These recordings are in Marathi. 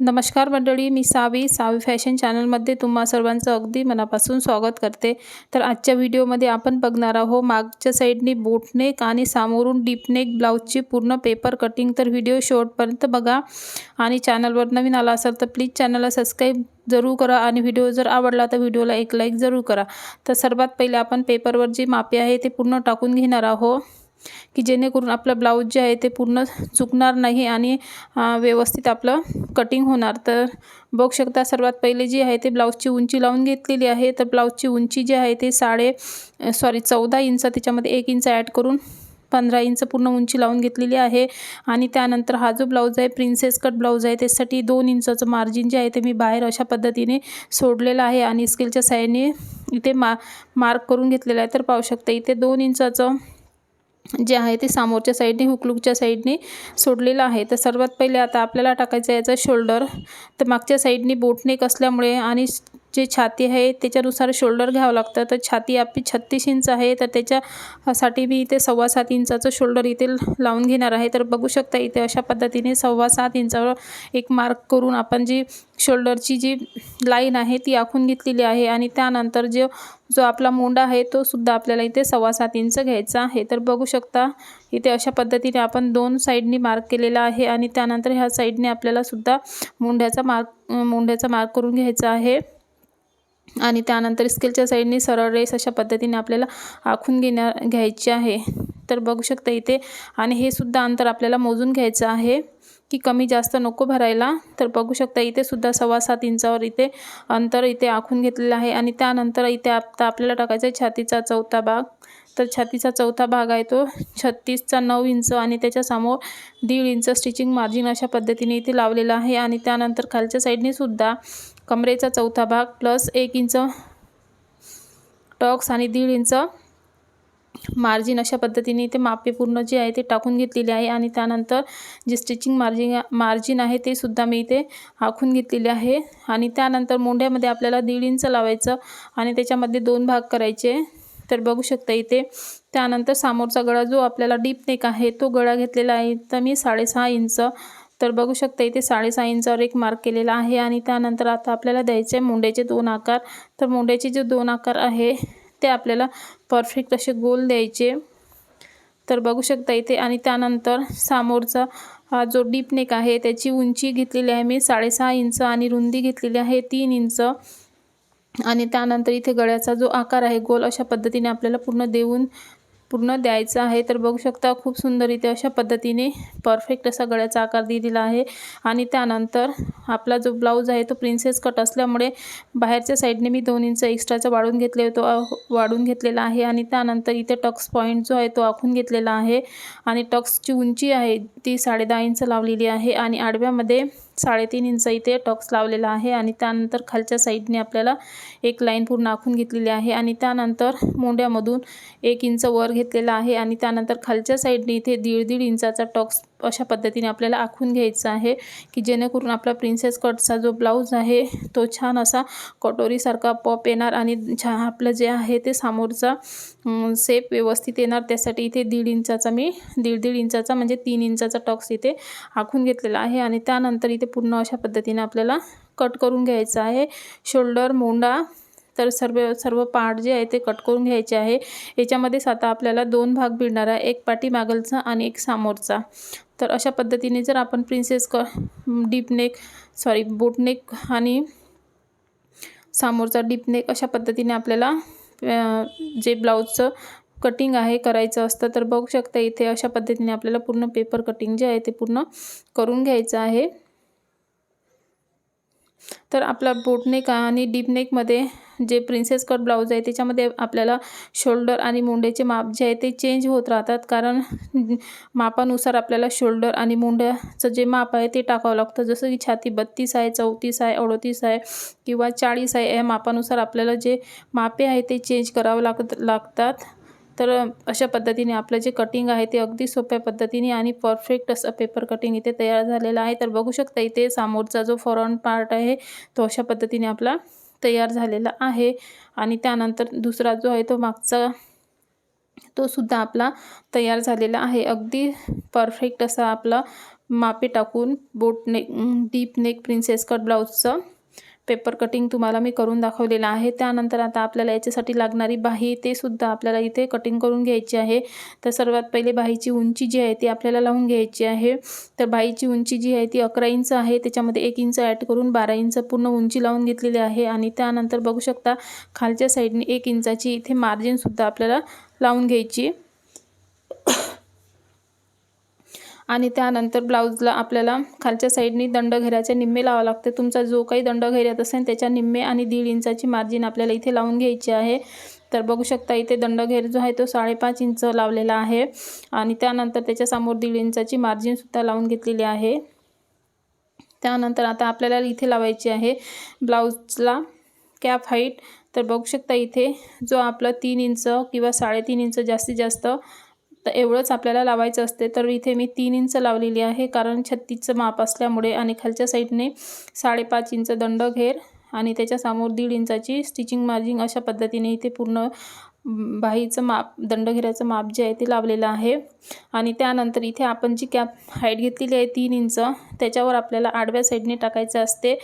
नमस्कार मंडळी मी सावी. सावी फॅशन चॅनलमध्ये तुम्हा सर्वांचं अगदी मनापासून स्वागत करते. तर आजच्या व्हिडिओमध्ये आपण बघणार आहोत मागच्या साईडनी बोटनेक आणि सामोरून डीपनेक ब्लाऊजची पूर्ण पेपर कटिंग तर व्हिडिओ शेवटपर्यंत बघा. आणि चॅनलवर नवीन आला असेल तर प्लीज चॅनलला सबस्क्राईब जरूर करा आणि व्हिडिओ जर आवडला तर व्हिडिओला एक लाईक जरूर करा. तर सर्वात पहिले आपण पेपरवर जी मापे आहे ते पूर्ण टाकून घेणार आहोत. की जेणेकरून आपलं ब्लाऊज जे आहे ते पूर्ण चुकणार नाही आणि व्यवस्थित आपलं कटिंग होणार. तर बघू शकता सर्वात पहिले जी आहे ते ब्लाऊजची उंची लावून घेतलेली आहे. तर ब्लाऊजची उंची जी आहे ते साडे सॉरी चौदा इंच त्याच्यामध्ये एक इंच ॲड करून पंधरा इंच पूर्ण उंची लावून घेतलेली आहे. आणि त्यानंतर हा जो ब्लाऊज आहे प्रिन्सेस कट ब्लाऊज आहे त्यासाठी दोन इंचाचं मार्जिन जे आहे ते मी बाहेर अशा पद्धतीने सोडलेलं आहे. आणि स्केलच्या साईडने इथे मा मार्क करून घेतलेलं आहे. तर पाहू शकता इथे दोन इंचाचं जे आहे ते समोरच्या साईडने हुकलुकच्या साईडने सोडलेलं आहे. तर सर्वात पहिले आता आपल्याला टाकायचं याचं शोल्डर तर मागच्या साईडने बोटनेक असल्यामुळे आणि जे छाती आहे त्याच्यानुसार शोल्डर घ्यावं लागतं. तर छाती आपली छत्तीस इंच आहे तर त्याच्यासाठी मी इथे सव्वा सात इंचाचं शोल्डर इथे लावून घेणार आहे. तर बघू शकता इथे अशा पद्धतीने सव्वा सात इंचावर एक मार्क करून आपण जी शोल्डरची जी लाईन आहे ती आखून घेतलेली आहे. आणि त्यानंतर जो जो आपला मोंडा आहे तो सुद्धा आपल्याला इथे सव्वा सात इंच घ्यायचा आहे. तर बघू शकता इथे अशा पद्धतीने आपण दोन साईडनी मार्क केलेला आहे आणि त्यानंतर ह्या साईडने आपल्याला सुद्धा मुंड्याचा मार्क मुंड्याचा मार्क करून घ्यायचा आहे. आणि त्यानंतर स्केलच्या साईडने सरळ रेस अशा पद्धतीने आपल्याला आखून घेण्या घ्यायची आहे. तर बघू शकता इथे. आणि हे सुद्धा अंतर आपल्याला मोजून घ्यायचं आहे की कमी जास्त नको भरायला. तर बघू शकता इथे सुद्धा सव्वा सात इंचावर इथे अंतर इथे आखून घेतलेलं आहे. आणि त्यानंतर इथे आता आपल्याला टाकायचं आहे छातीचा चौथा भाग. तर छातीचा चौथा भाग आहे तो. छत्तीसचा नऊ इंच आणि त्याच्यासमोर दीड इंच स्टिचिंग मार्जिन अशा पद्धतीने इथे लावलेला आहे. आणि त्यानंतर खालच्या साईडने सुद्धा कमरेचा चौथा भाग प्लस एक इंच टॉक्स आणि दीड इंच मार्जिन अशा पद्धतीने इथे मापे पूर्ण जे आहे ते टाकून घेतलेले आहे. आणि त्यानंतर जे स्टिचिंग मार्जिन मार्जिन आहे ते सुद्धा मी इथे आखून घेतलेले आहे. आणि त्यानंतर मोंढ्यामध्ये आपल्याला दीड इंच लावायचं आणि त्याच्यामध्ये दोन भाग करायचे. तर बघू शकता इथे. त्यानंतर समोरचा गळा जो आपल्याला डीप नेक आहे तो गळा घेतलेला आहे. तर मी साडेसहा इंच तर बघू शकता इथे साडेसहा इंचावर एक मार्क केलेला आहे. आणि त्यानंतर आता आपल्याला द्यायचे आहे मुंड्याचे दोन आकार. तर मुंड्याचे जे दोन आकार आहे ते आपल्याला परफेक्ट असे गोल द्यायचे. तर बघू शकता इथे. आणि त्यानंतर समोरचा हा जो डीप नेक आहे त्याची उंची घेतलेली आहे मी साडेसहा इंच आणि रुंदी घेतलेली आहे तीन इंच आणि त्यानंतर इथे गळ्याचा जो आकार आहे गोल अशा पद्धतीने आपल्याला पूर्ण देऊन पूर्ण द्यायचं आहे. तर बघू शकता खूप सुंदर इथे अशा पद्धतीने परफेक्ट असा गळ्याचा आकार दिलेला आहे. आणि त्यानंतर आपला जो ब्लाऊज आहे तो प्रिन्सेस कट असल्यामुळे बाहेरच्या साईडने मी दोन इंच एक्स्ट्राचा वाढून घेतले होतो वाढून घेतलेला आहे. आणि त्यानंतर इथे टक्स पॉईंट जो आहे तो आखून घेतलेला आहे. आणि टक्सची उंची आहे ती साडेदहा इंच लावलेली आहे. आणि आडव्यामध्ये साडेतीन इंच इथे टॉक्स लावलेला आहे आणि त्यानंतर खालच्या साईडने आपल्याला एक लाईन पूर्ण आखून घेतलेली आहे आणि त्यानंतर मोंड्यामधून एक इंच वर घेतलेला आहे आणि त्यानंतर खालच्या साईडने इथे दीड दीड इंचाचा टॉक्स अशा पद्धतीने आपल्याला आखून घ्यायचं आहे की जेणेकरून आपला प्रिन्सेस कटचा जो ब्लाऊज आहे तो छान असा कटोरीसारखा पॉप येणार आणि छान आपलं जे आहे ते समोरचा सेप व्यवस्थित येणार. त्यासाठी इथे दीड इंचाचा मी दीड दीड इंचाचा म्हणजे तीन इंचाचा टॉक्स इथे आखून घेतलेला आहे आणि त्यानंतर इथे पूर्ण अशा पद्धतीने आपल्याला कट करून घ्यायचं आहे. शोल्डर मोंडा तर सर्व सर्व पार्ट जे आहे ते कट करून घ्यायचे आहे. याच्यामध्येच आता आपल्याला दोन भाग भिडणार आहे. एक पाठी मागलचा आणि एक समोरचा. तर अशा पद्धतीने जर आपण प्रिन्सेस क डीप नेक सॉरी बोटनेक आणि समोरचा डीप नेक अशा पद्धतीने आपल्याला जे ब्लाऊजचं कटिंग आहे करायचं असतं तर बघू शकता इथे अशा पद्धतीने आपल्याला पूर्ण पेपर कटिंग जे आहे ते पूर्ण करून घ्यायचं आहे. तर आपला बोटनेक आणि डीपनेकमध्ये जे प्रिन्सेस कट ब्लाऊज आहे त्याच्यामध्ये आपल्याला शोल्डर आणि मुंड्याचे माप जे आहे ते चेंज होत राहतात. कारण मापानुसार आपल्याला शोल्डर आणि मुंड्याचं जे माप आहे ते टाकावं लागतं. जसं की छाती बत्तीस आहे चौतीस आहे अडतीस आहे किंवा चाळीस आहे या मापानुसार आपल्याला जे मापे आहे ते चेंज करावं लागत लागतात. तर अशा पद्धतीने आपलं जे कटिंग आहे ते अगदी सोप्या पद्धतीने आणि परफेक्ट असं पेपर कटिंग इथे तयार झालेलं आहे. तर बघू शकता इथे समोरचा जो फ्रंट पार्ट आहे तो अशा पद्धतीने आपला तयार झालेला आहे. आणि त्यानंतर दुसरा जो आहे तो मागचा तो सुद्धा आपला तयार झालेला आहे. अगदी परफेक्ट असा आपला मापे टाकून boat neck deep neck princess cut ब्लाऊजचं paper cutting तुम्हाला मी करून दाखवलेलं आहे. त्यानंतर आता आपल्याला याच्यासाठी लागणारी बाही ते सुद्धा आपल्याला इथे कटिंग करून घ्यायची आहे. तर सर्वात पहिले बाहीची उंची जी आहे ती आपल्याला लावून घ्यायची आहे. तर बाहीची उंची जी आहे ती अकरा इंच आहे. त्याच्यामध्ये एक इंच ॲड करून बारा इंच पूर्ण उंची लावून घेतलेली आहे. आणि त्यानंतर बघू शकता खालच्या साईडने एक इंचाची इथे मार्जिनसुद्धा आपल्याला लावून घ्यायची. आणि त्यानंतर ब्लाऊजला आपल्याला खालच्या साईडनी दंडघेऱ्याचे निम्मे लावा लागते. तुमचा जो काही दंडघेऱ्यात असेल त्याच्या निम्मे आणि दीड इंचाची मार्जिन आपल्याला इथे लावून घ्यायची आहे. तर बघू शकता इथे दंडघेर जो आहे तो साडेपाच इंच लावलेला आहे. आणि त्यानंतर त्याच्यासमोर दीड इंचाची मार्जिनसुद्धा लावून घेतलेली आहे. त्यानंतर आता आपल्याला इथे लावायची आहे ब्लाऊजला कॅप हाईट. तर बघू शकता इथे जो आपला तीन इंच किंवा साडेतीन इंच जास्तीत जास्त तर एवढंच आपल्याला लावायचं असते. तर इथे मी तीन इंच लावलेली आहे. कारण छत्तीसचं माप असल्यामुळे आणि खालच्या साईडने साडेपाच इंच दंड घेर आणि त्याच्यासमोर दीड इंचाची स्टिचिंग मार्जिंग अशा पद्धतीने इथे पूर्ण बाहीचं माप दंडघेऱ्याचं माप जे आहे ते लावलेलं आहे. आणि त्यानंतर इथे आपण जी कॅप हाईट घेतलेली आहे तीन इंच त्याच्यावर आपल्याला आडव्या साईडने टाकायचं असते.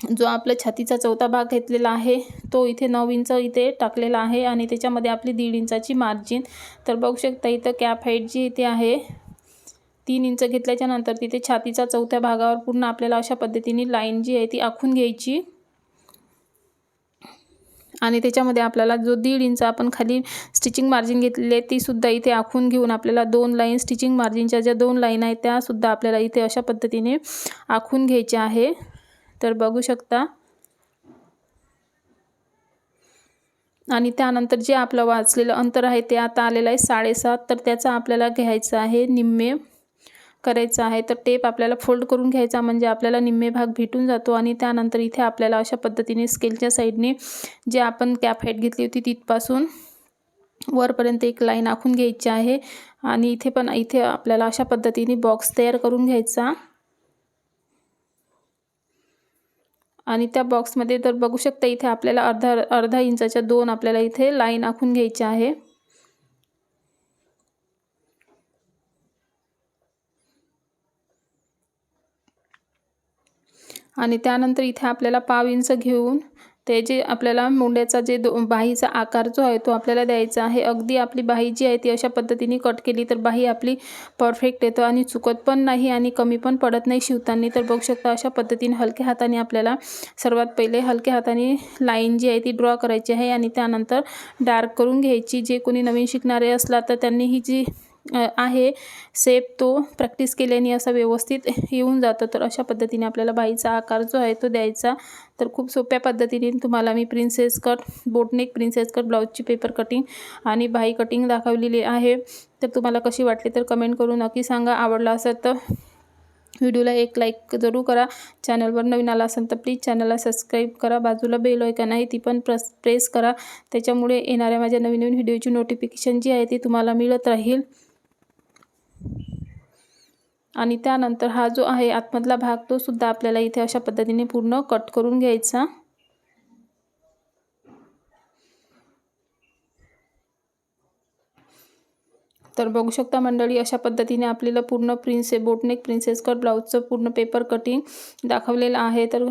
जो आपला छातीचा चौथा भाग घेतलेला आहे तो इथे नऊ इंच इथे टाकलेला आहे आणि त्याच्यामध्ये आपली दीड इंचाची मार्जिन तर बघू शकता इथं कॅप हाईट जी इथे आहे तीन इंच घेतल्याच्या नंतर तिथे छातीचा चौथ्या भागावर पूर्ण आपल्याला अशा पद्धतीने लाईन जी आहे ती आखून घ्यायची. आणि त्याच्यामध्ये आपल्याला जो दीड इंच आपण खाली स्टिचिंग मार्जिन घेतलेली आहे तीसुद्धा इथे आखून घेऊन आपल्याला दोन लाईन स्टिचिंग मार्जिनच्या ज्या दोन लाईन आहेत त्यासुद्धा आपल्याला इथे अशा पद्धतीने आखून घ्यायच्या आहे. तर बघू शकता. आणि त्यानंतर जे आपलं वाचलेलं अंतर आहे ते आता आलेलं आहे साडेसात. तर त्याचा आपल्याला घ्यायचं आहे निम्मे करायचं आहे. तर टेप आपल्याला फोल्ड करून घ्यायचा म्हणजे आपल्याला निम्मे भाग भेटून जातो आणि त्यानंतर इथे आपल्याला अशा पद्धतीने स्केलच्या साईडने जे आपण कॅप हाईट घेतली होती तिथपासून वरपर्यंत एक लाईन आखून घ्यायची आहे. आणि इथे पण इथे आपल्याला अशा पद्धतीने बॉक्स तयार करून घ्यायचा. आणि त्या बॉक्समध्ये तर बघू शकता इथे आपल्याला अर्धा अर्धा इंचाच्या दोन आपल्याला इथे लाईन आखून घ्यायची आहे. आणि त्यानंतर इथे आपल्याला पाव इंच घेऊन ते जे आपल्याला मुंड्याचा जे दो बाहीचा आकार जो आहे तो आपल्याला द्यायचा आहे. अगदी आपली बाही जी आहे ती अशा पद्धतीने कट केली तर बाही आपली परफेक्ट येतो आणि चुकत पण नाही आणि कमी पण पडत नाही शिवताना. तर बघू शकता अशा पद्धतीने हलक्या हाताने आपल्याला सर्वात पहिले हलक्या हाताने लाईन जी आहे ती ड्रॉ करायची आहे आणि त्यानंतर डार्क करून घ्यायची. जे कोणी नवीन शिकणारे असला तर त्यांनी ही जी आहे. सेप तो प्रॅक्टिस केल्याने असा व्यवस्थित येऊन जातो. तर अशा पद्धतीने आपल्याला बाईचा आकार जो आहे तो द्यायचा. तर खूप सोप्या पद्धतीने तुम्हाला मी princess cut boat neck princess cut ब्लाऊजची paper cutting आणि बाई कटिंग दाखवलेली आहे. तर तुम्हाला कशी वाटली तर कमेंट करून नक्की सांगा. आवडला असेल तर व्हिडिओला एक लाईक जरूर करा. चॅनलवर नवीन आला असेल तर प्लीज चॅनलला सबस्क्राईब करा. बाजूला बेल ऐकन आहे ती पण प्रेस प्रेस करा. त्याच्यामुळे येणाऱ्या माझ्या नवीन नवीन व्हिडिओची नोटिफिकेशन जी आहे ती तुम्हाला मिळत राहील. आणि त्यानंतर हा जो आहे आतमधला भाग तो सुद्धा आपल्याला इथे अशा पद्धतीने पूर्ण कट करून घ्यायचा. तर बघू शकता मंडळी अशा पद्धतीने आपल्याला पूर्ण princess boat neck princess cut ब्लाऊजचं पूर्ण पेपर कटिंग दाखवलेलं आहे. तर